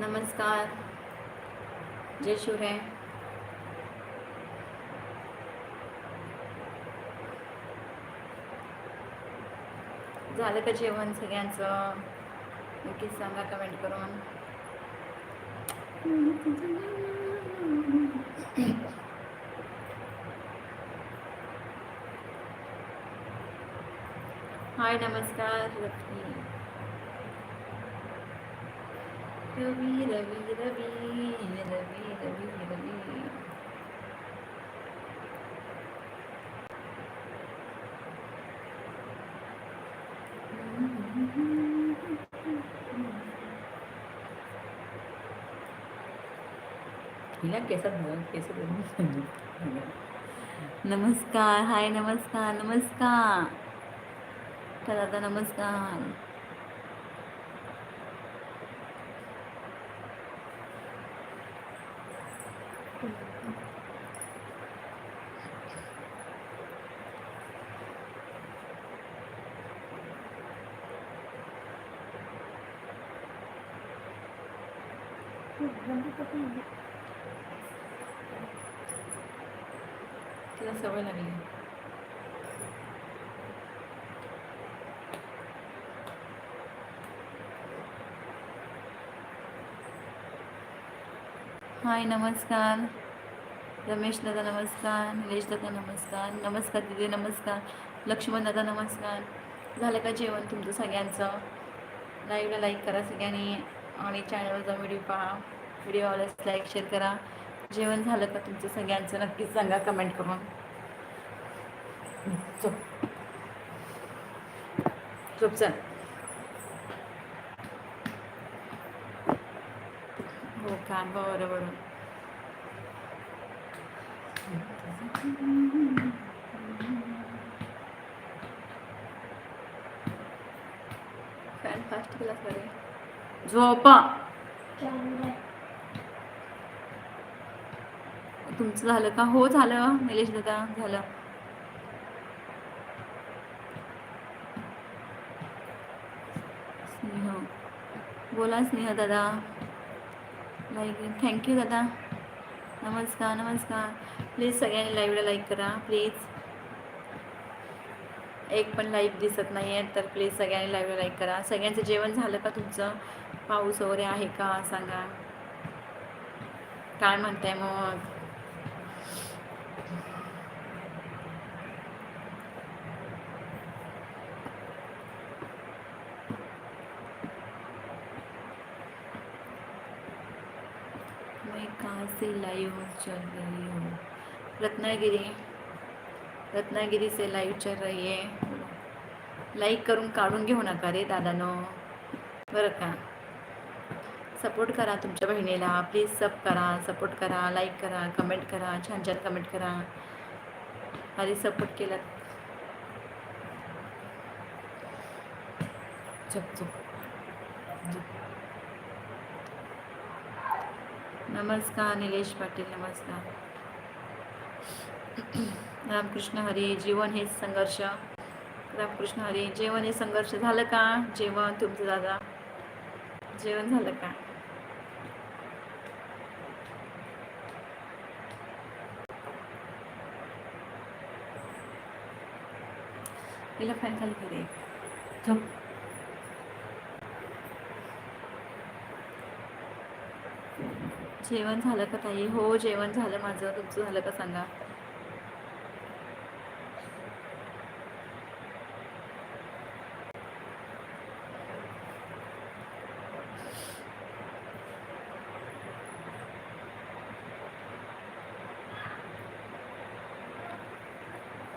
नमस्कार। जय शिवराय झालं का जेवण सगळ्यांचं? नक्कीच सांगा कमेंट करून. हाय नमस्कार रवी रवी रवी रवी रवी रवी नमस्कार हाय नमस्कार नमस्कार दादा नमस्कार तिला सवय लागली. हाय नमस्कार. रमेश दादा नमस्कार. निलेश दादा नमस्कार. नमस्कार दिदी नमस्कार. लक्ष्मण दादा नमस्कार. झालं का जेवण तुमचं सगळ्यांचं? लाईव्हला लाईक करा सगळ्यांनी आणि चॅनलवर जाऊन व्हिडिओ पहा. व्हिडिओ आवडल्यास लाईक शेअर करा. जेवण झालं का तुमचं सगळ्यांचं? नक्कीच सांगा कमेंट करून. चुप चुप चल. हो का? बरं बरं. फॅन फास्ट केला सरे झोपा. तुमचं झालं का? हो झालं. निलेश दादा झालं. स्नेह. बोला स्नेह दादा. लाईक थँक्यू दादा. नमस्कार नमस्कार. प्लीज सगळ्यांनी लाईव्हला लाईक करा प्लीज एक पण लाईव्ह दिसत नाही आहे तर प्लीज सगळ्यांनी लाईव्हला लाईक करा. सगळ्यांचं जेवण झालं का तुमचं? पाऊस वगैरे आहे का? सांगा. काय म्हणताय मग मैं कहाँ से लाइव चल रही हूँ. हो. रत्नागिरी रत्नागिरी से लाईव्ह चल रही आहे लाईक करून काढून घेऊ नका रे दादानो. बरं का? सपोर्ट करा तुमच्या बहिणीला. प्लीज सब करा सपोर्ट करा लाईक करा कमेंट करा छान छान कमेंट करा. आधी सपोर्ट केला. चुप. नमस्कार निलेश पाटील नमस्कार. रामकृष्ण हरी जीवन हे संघर्ष. रामकृष्ण हरी जेवण हे संघर्ष झालं का? जेवण तुमचं दादा. जेवण झालं का? तिला फॅन खाली करे झोप जेवण झालं का ताई? हो जेवण झालं माझं. तुमचं झालं का सांगा?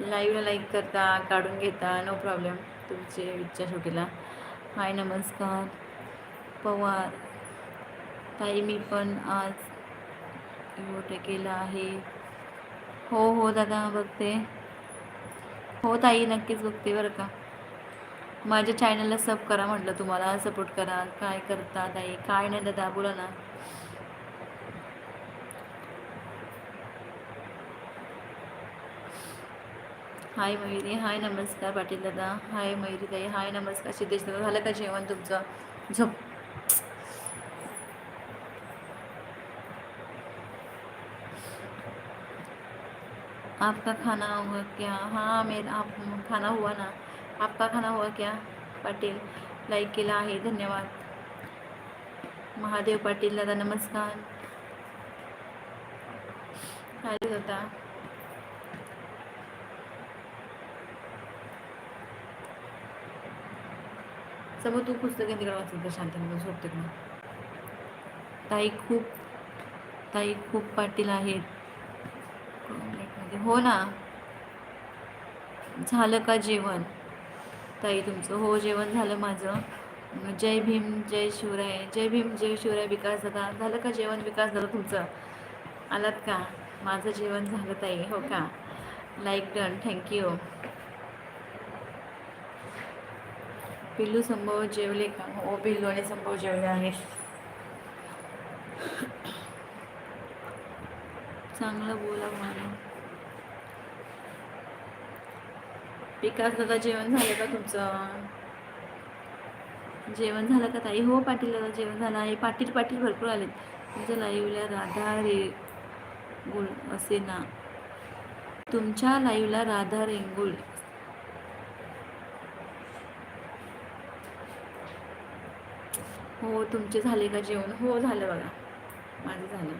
लाईव्हला लाईक करता काढून घेता नो प्रॉब्लेम तुमचे इच्छा शेवटीला हाय नमस्कार. पवार. ताई मी पण आज मोठे केलं आहे. हो हो दादा बघते. हो ताई नक्कीच बघते बरं का. माझ्या चॅनलला सब करा म्हटलं तुम्हाला सपोर्ट करा. काय करता ताई? काय नाही दादा बोला ना. हाय मयुरी हाय नमस्कार पाटील दादा. हाय मयुरी ताई हाय नमस्कार. सिद्धेश दादा झालं का जेवण तुमचं? झोप. आपका खाना हुआ क्या? हाँ मेरा आप खाना हुआ ना? आपका खाना हुआ क्या? पाटील लाईक केला आहे धन्यवाद। महादेव पाटील दादा नमस्कार। हॅलो दादा। समोर तू पुस्तके तिकडे वाचत जा शांतपणे झोपते का? ताई खूप ताई खूप पाटील आहेत. हो ना. झालं का जेवण? ताई तुमचं हो जेवण झालं माझं. जय भीम जय शिवराय. जय भीम जय शिवराय विकास दादा. झालं का जेवण विकास दादा तुमचं? आलात का? माझं जेवण झालं ताई हो का? लाईक डन थँक्यू पिल्लू संभव जेवले का? हो पिल्लू आणि संभव जेवले आहे. चांगलं बोला मला. विकास दादा जेवण झालं का तुमचं? जेवण झालं का ताई? हो पाटील दादा जेवण झालं आहे. पाटील पाटील भरपूर आलेत. तुमच्या लाईव्हला राधा रे गुळ असे ना. तुमच्या लाईव्हला राधा रेंगुळ हो तुमचे झाले का जेवण? हो झालं बघा. माझं झालं.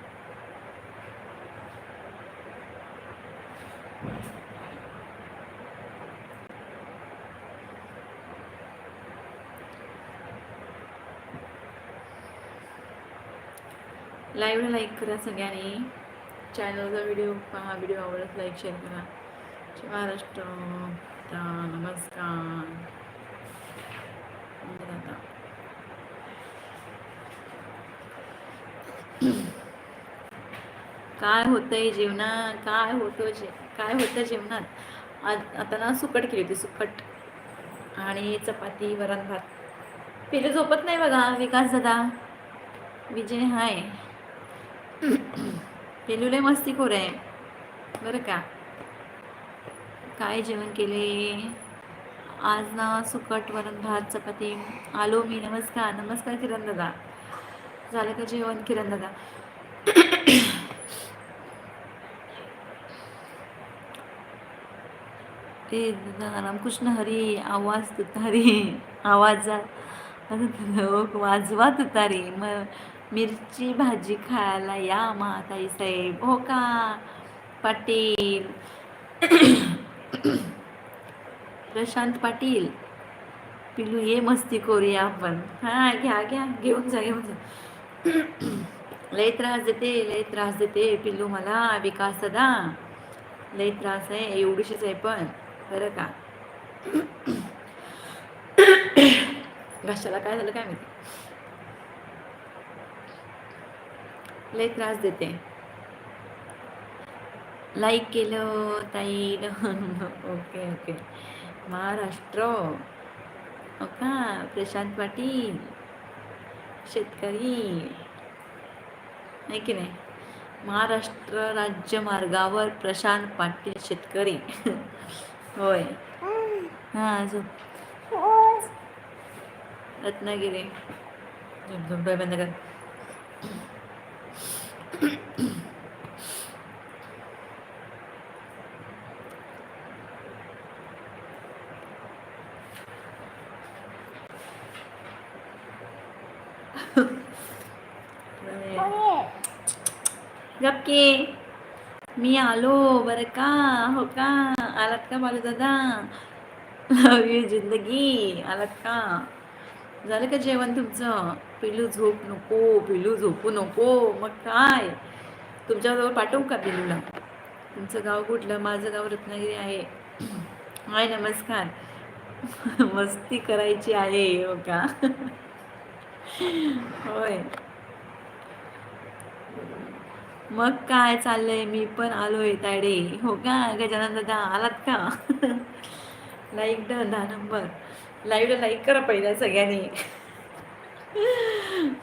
लाईव्हला लाईक करा सगळ्यांनी. चॅनलचा व्हिडिओ पहा व्हिडिओ आवडत लाईक शेअर करा. महाराष्ट्र. नमस्कार. म्हणजे काय होतंय जेवणात काय होतं जे काय होतं जेवणात आज आता ना सुकट केली होती सुकट. आणि चपाती वरण भात. पिले झोपत नाही बघा विकास दादा. विजय हाय. पेलू लय मस्तीखोर आहे. बरं का? काय जेवण केले? आज ना सुकट वरण भात चपाती. आलो मी नमस्कार. नमस्कार किरण दादा. झालं का जेवण किरण दादा? ते रामकृष्ण हरी. आवाज तुतारी. आवाजा हो, वाजवा तुतारी. मग मिरची भाजी खायला या महाताई साहेब. हो का? पाटील. प्रशांत पाटील. पिलू ये मस्ती करूया आपण. हा घ्या घ्या घेऊन जा घेऊन जा. लय त्रास देते लय त्रास देते पिल्लू मला विकास दादा लय त्रास आहे एवढीशीच आहे पण. बरं का? घशाला काय झालं काय माहिती? लय त्रास देते. लाईक केलं ताई. Okay okay Maharashtra. हो का? प्रशांत पाटील. शेतकरी. आहे की नाही? महाराष्ट्र राज्य मार्गावर प्रशांत पाटील शेतकरी. होय. हां झोप रत्नागिरी. बंद कर. गपके। मी आलो बरं का? हो का? आलात का बालू दादा लव यू जिंदगी आलात का? झालं का जेवण तुमचं? पिलू झोप नको पिलू झोपू नको. मग काय? तुमच्याजवळ पाठवू का पिलूला? तुमचं गाव कुठलं? माझं गाव रत्नागिरी आहे. हाय नमस्कार. मस्ती करायची आहे हो का? होय. मग काय चाललंय? मी पण आलोय तायडे. हो का गजानन दादा? आलात का? लाईक द दहा नंबर लाईव्हला लाईक करा पहिल्या सगळ्यांनी.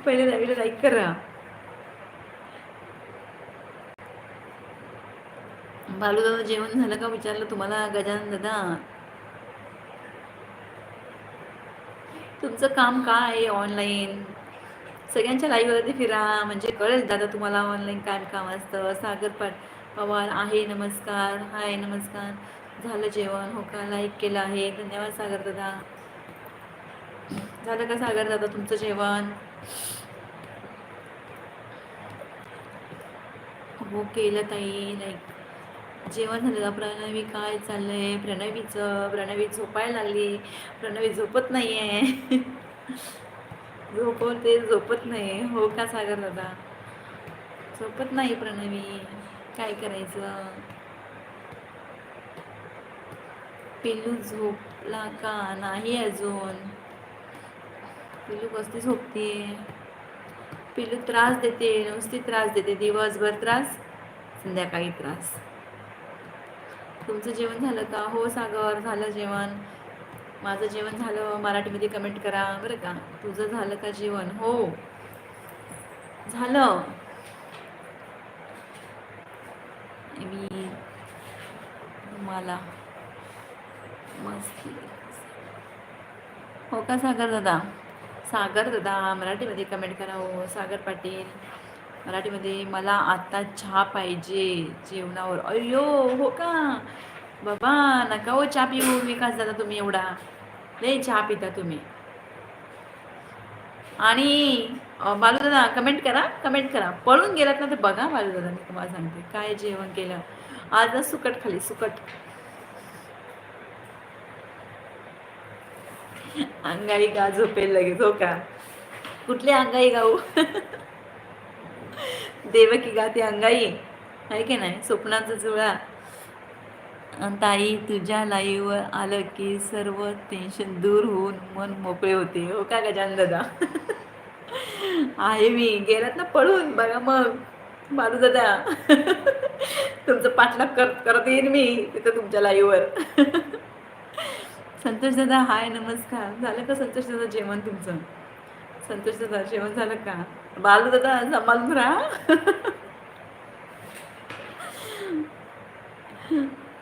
पहिले लाईव्हला लाईक करा. बालू दादा जेवण झालं का विचारलं तुम्हाला गजानन दादा तुमचं काम काय आहे ऑनलाईन सगळ्यांच्या लाईव्हवरती फिरा म्हणजे कळेल दादा तुम्हाला ऑनलाईन काय काम असतं. सागर पाट पवार आहे नमस्कार. हाय नमस्कार. झालं जेवण हो का? लाईक केलं आहे. धन्यवाद सागर दादा. झालं का सागर दादा तुमचं जेवण? हो केलं ताई. लाईक जेवण झालं का प्रणवी काय चाललंय? प्रणवीचं प्रणवी झोपायला लागली. प्रणवी झोपत नाही आहे झोपवते झोपत नाही. हो का सागर दादा? झोपत नाही प्रणवी. काय करायचं? पिल्लू झोपला का? नाही अजून. पिल्लू कसली झोपते? पिल्लू त्रास देते नुसती त्रास देते दिवसभर त्रास संध्याकाळी त्रास. तुमचं जेवण झालं का? हो सागर झालं जेवण. माझं जेवण झालं मराठीमध्ये कमेंट करा. बरं का? तुझं झालं का जेवण? हो. झालं. मी मला मस्ती हो का सागर दादा? सागर दादा मराठीमध्ये कमेंट करा हो सागर पाटील मराठीमध्ये मला आता चहा पाहिजे जेवणावर. अय्यो हो का? बाबा नका हो चहा पिऊ. विकास दादा तुम्ही एवढा. लय चहा पिता तुम्ही. आणि बालू दादा कमेंट करा. कमेंट करा. पळून गेलात ना तर बघा बालू दादा मी तुम्हाला सांगते. काय जेवण केलं? आज सुकट खाली सुकट. अंगाई गा झोपेल लगेच हो का? कुठली अंगाई गाऊ? देवकी गा ती अंगाई. आहे की नाही? स्वप्नाचा जुळा. ताई तुझ्या लाईवर आलं की सर्व टेन्शन दूर होऊन मन मोकळे होते. हो का गजान दादा आहे मी. गेलात ना पळून? बघा मग. मारू दादा. तुमचं पाठलाग कर करत येईन मी तिथं तुमच्या लाईवर. संतोष दादा हाय नमस्कार. झालं का संतोष दादा जेवण तुमचं? संतोष दादा जेवण झालं का? बालू दादा सांभाळून राहा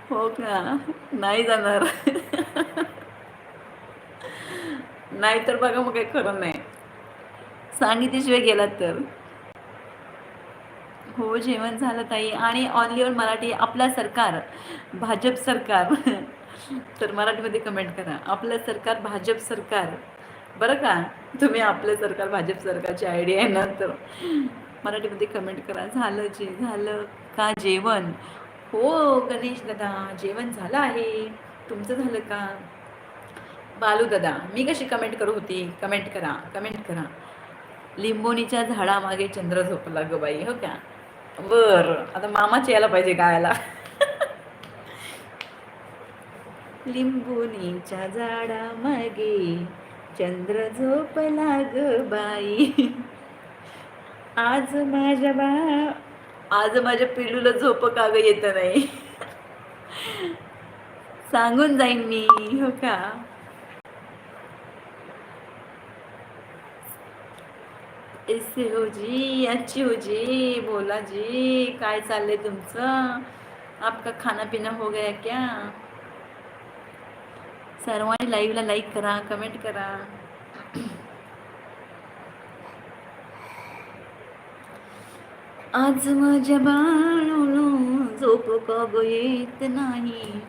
हो का? नाही जाणार. नाही तर बघा मग काही खरं नाही. सांगितल्याशिवाय गेलात तर. हो जेवण झालं ताई. आणि ऑनलीवर मराठी आपला सरकार भाजप सरकार. तर मराठीमध्ये कमेंट करा. आपलं सरकार भाजप सरकार. बरं का? तुम्ही आपलं सरकार भाजप सरकारची आयडिया आहे ना तर. मराठीमध्ये कमेंट करा. झालं जे झालं का जेवण? हो गणेश दादा जेवण झालं आहे. तुमचं झालं का? बालू दादा मी कशी कमेंट करू होती? कमेंट करा कमेंट करा. लिंबोनीच्या झाडामागे चंद्र झोपला ग बाई हो का? बर. आता मामाच यायला पाहिजे गायला. लिंबोनीच्या झाडामागे चंद्र झोपला ग बाई. आज माझ्या बा आज माझ्या पिलूला झोप काग येत नाही. सांगून जाईन मी हो का? ऐसे हो जी अच्छी हो जी बोला जी काय चाललंय तुमचं? आपका खाना पिना हो गया क्या? सर्वांनी लाईव्हला लाईक करा कमेंट करा. आज माझ्या बाळूला झोप का येत नाही?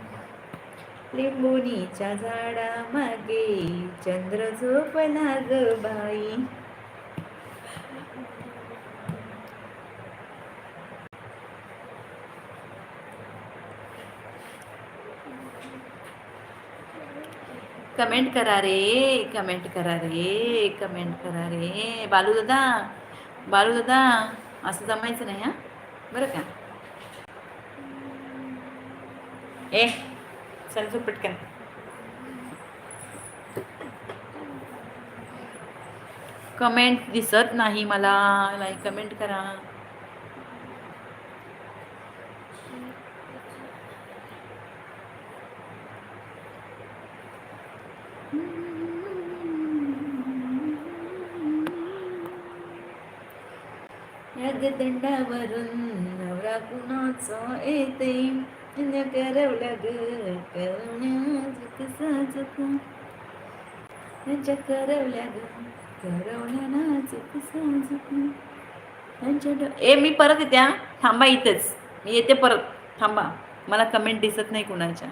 लिंबोनीच्या झाडा मागे चंद्र झोपला ग बाई. कमेंट करा रे कमेंट करा रे कमेंट करा रे. बालू दादा बालू दादा असं जमायचं नाही हां? बरं का? ए चल तू पटकन. कमेंट दिसत नाही मला लाईक कमेंट करा. दंडावरून नवरा कुणाचा येते? करवला ग करवण्या कसा करवल्या ग करवल्या नाजूक साजूक त्यांच्या ए मी परत येते थांबा इथेच. मी येते परत. थांबा. मला कमेंट दिसत नाही कुणाच्या.